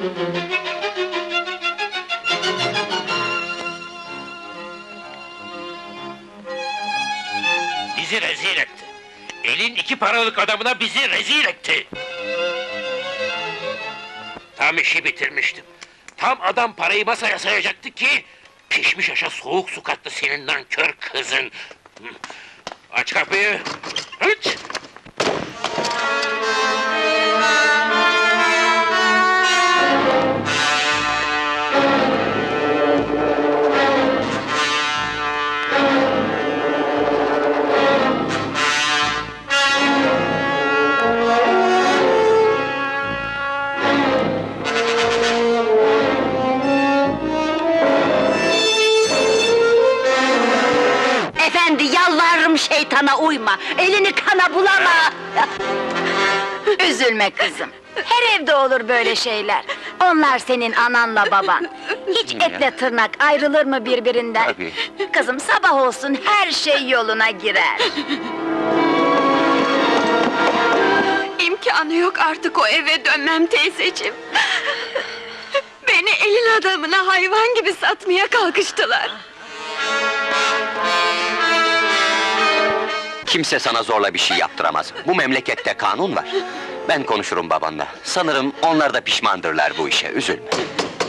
Bizi rezil etti. Elin iki paralık adamına bizi rezil etti. Tam işi bitirmiştim. Tam adam parayı masaya sayacaktı ki... ...pişmiş aşa soğuk su kattı senin nankör kızın. Aç kapıyı. Aç! Efendi yalvarırım şeytana uyma, elini kana bulama! Üzülme kızım, her evde olur böyle şeyler. Onlar senin ananla baban. Hiç etle tırnak ayrılır mı birbirinden? Tabii. Kızım sabah olsun her şey yoluna girer. İmkanı yok artık o eve dönmem teyzeciğim. Beni elin adamına hayvan gibi satmaya kalkıştılar. Kimse sana zorla bir şey yaptıramaz. Bu memlekette kanun var. Ben konuşurum babanla. Sanırım onlar da pişmandırlar bu işe, üzülme.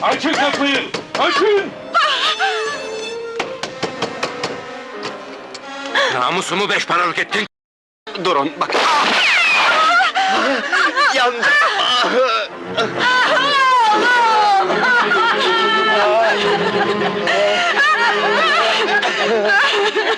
Açın kapıyı! Açın! Namusumu beş paralık ettin. Durun, bak. Yandım.